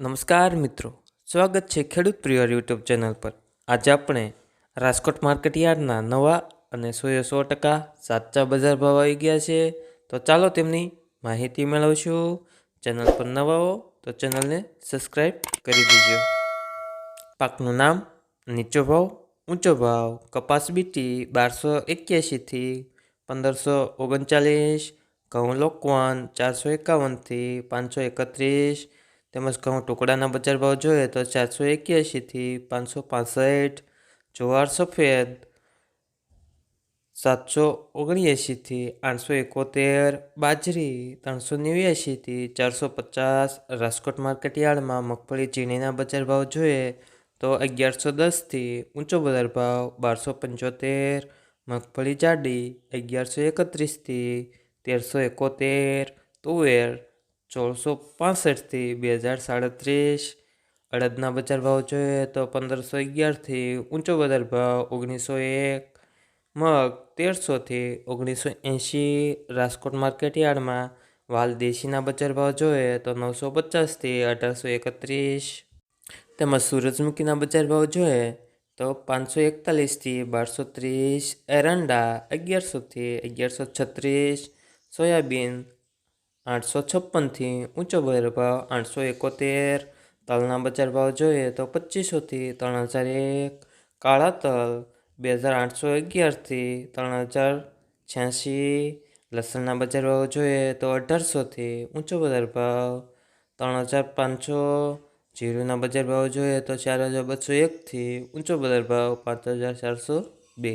નમસ્કાર મિત્રો. સ્વાગત છે ખેડૂત પ્રિય યુટ્યુબ ચેનલ પર. આજે આપણે રાજકોટ માર્કેટયાર્ડના નવા અને સોએ સો ટકા સાચા બજાર ભાવ આવી ગયા છે. તો ચાલો તેમની માહિતી મેળવશું. ચેનલ પર નવા હો તો ચેનલને સબસ્ક્રાઈબ કરી દેજો. પાકનું નામ, નીચો ભાવ, ઊંચો ભાવ, કપાસ બીટી બારસો એક્યાસીથી પંદરસો ઓગણચાલીસ, ઘઉં લોકવાન ચારસો એકાવનથી પાંચસો એકત્રીસ તેમજ ઘઉં ટુકડાના બજાર ભાવ જોઈએ તો ચારસો એક્યાસીથી પાંચસો પાસઠ, જુવાર સફેદ સાતસો ઓગણએંશીથી આઠસો એકોતેર, બાજરી ત્રણસો નેવ્યાસીથી ચારસો પચાસ, રાજકોટ માર્કેટ યાર્ડમાં મગફળી ચીણીના બજાર ભાવ જોઈએ તો અગિયારસો દસથી ઊંચો બજાર ભાવ બારસો પંચોતેર, મગફળી જાડી અગિયારસો એકત્રીસથી તેરસો એકોતેર, તુવેર સોળસો પાસઠથી બે હજાર સાડત્રીસ. અડદના બજાર ભાવ જોઈએ તો પંદરસો અગિયારથી ઊંચો બજાર ભાવ ઓગણીસો એક. મગ તેરસોથી ઓગણીસો એંશી. રાજકોટ માર્કેટ યાર્ડમાં વાલ દેશીના બજાર ભાવ જોઈએ તો નવસો પચાસથી અઢારસો એકત્રીસ. તેમજ સૂરજમુખીના બજાર ભાવ જોઈએ તો પાંચસો એકતાલીસથી બારસો ત્રીસ. એરંડા અગિયારસોથી અગિયારસો છત્રીસ. સોયાબીન આઠસો છપ્પનથી ઊંચો બજાર ભાવ આઠસો એકોતેર. તલના બજાર ભાવ જોઈએ તો પચીસોથી ત્રણ હજાર એક. કાળા તલ બે હજાર આઠસો અગિયારથી ત્રણ હજાર છ્યાસી. લસણના બજાર ભાવ જોઈએ તો અઢારસોથી ઊંચો બજાર ભાવ ત્રણ હજાર પાંચસો. જીરુના બજાર ભાવ જોઈએ તો ચાર હજાર બસો એકથી ઊંચો બજાર ભાવ પાંચ હજાર ચારસો બે.